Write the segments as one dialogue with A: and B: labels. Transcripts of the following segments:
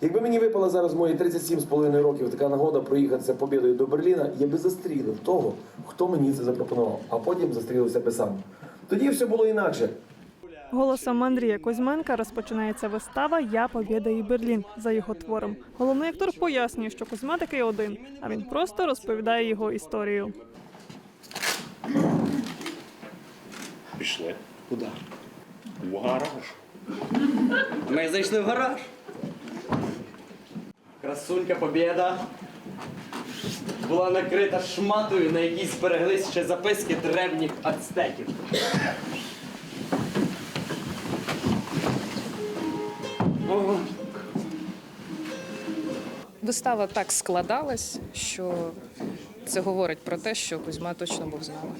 A: Якби мені випала зараз мої 37,5 років така нагода проїхатися побідою до Берліна, я би застрілив того, хто мені це запропонував, а потім застрілив себе сам. Тоді все було інакше.
B: Голосом Андрія Кузьменка розпочинається вистава Я Побєда і Берлін за його твором. Головний актор пояснює, що Кузьма такий один, а він просто розповідає його історію.
C: Пішли. Куди? В гараж.
D: Ми зайшли в гараж. Красунька Побєда була накрита шматою, на якій збереглись ще записки древніх ацтеків. Ого.
E: Вистава так складалась, що це говорить про те, що Кузьма точно був з нами.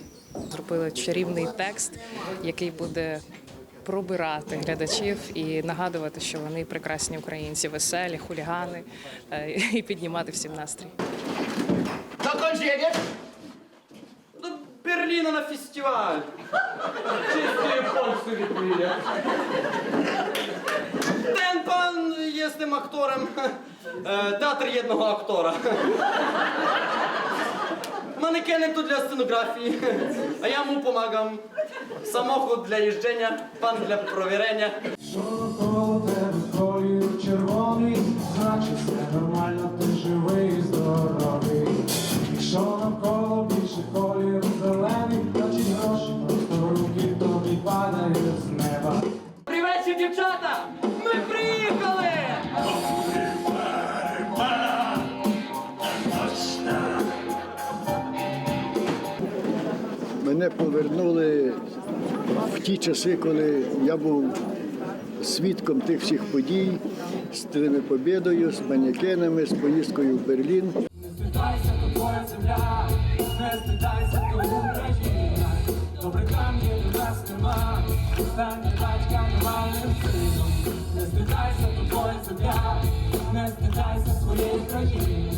E: Зробили чарівний текст, який буде пробирати глядачів і нагадувати, що вони прекрасні українці, веселі, хулігани е, і піднімати всім настрій.
D: Jedziesz? Do Berlina na festiwal. Czysty Polscy відповідає. Ten pan jest tym aktorem. e, Teatr jednego aktora. Манекени тут для сценографії, а я йому помагам. Самохід для їждження, пан для провірення.
F: Колір червоний, значить все нормально, ти живий і здоровий. Якщо навколо більше колір зелений, значить гроші просто руки тобі падають з неба.
D: Добрий дівчата! Ми приїхали!
G: Мене повернули в ті часи, коли я був свідком тих всіх подій з тими побідою, з манекенами, з поїздкою в Берлін.
F: Не стидайся, то земля, не стидайся, то Україна. Добре там є до нас нема, стань батька нормальним сином. Не стидайся, то земля, не стидайся своєї країни.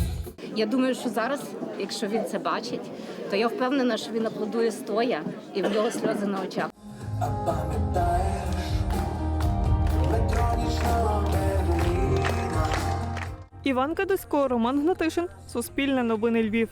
H: Я думаю, що зараз, якщо він це бачить, то я впевнена, що він аплодує стоя і в нього сльози на очах.
B: Іванка Кадисько, Роман Гнатишин, Суспільне новини Львів.